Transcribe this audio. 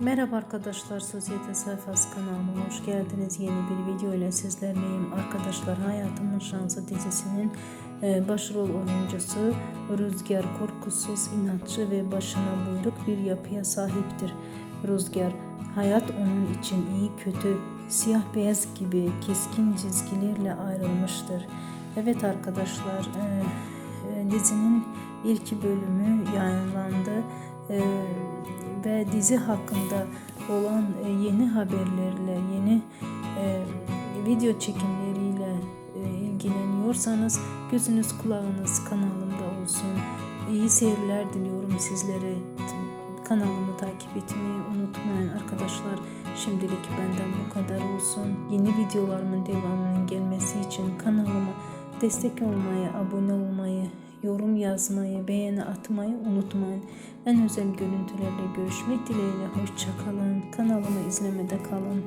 Merhaba arkadaşlar, Sosyete Sayfası kanalıma hoş geldiniz. Yeni bir video ile sizlerleyim. Arkadaşlar Hayatımın Şansı dizisinin e, başrol oyuncusu Rüzgar korkusuz, inatçı ve başına buyruk bir yapıya sahiptir. Rüzgar, hayat onun için iyi kötü, siyah beyaz gibi keskin çizgilerle ayrılmıştır. Evet arkadaşlar, e, e, dizinin ilk bölümü yayınlandı. Ve dizi hakkında olan e, yeni haberlerle, yeni e, video çekimleriyle e, ilgileniyorsanız gözünüz kulağınız kanalımda olsun. İyi seyirler diliyorum sizlere. Kanalımı takip etmeyi unutmayın arkadaşlar. Şimdilik benden bu kadar olsun. Yeni videolarımın devamının gelmesi için kanalıma destek olmayı, abone olmayı, yorum yazmayı, beğeni atmayı unutmayın. En özel görüntülerle görüşmek dileğiyle. Hoşçakalın. Kanalımı izlemede kalın.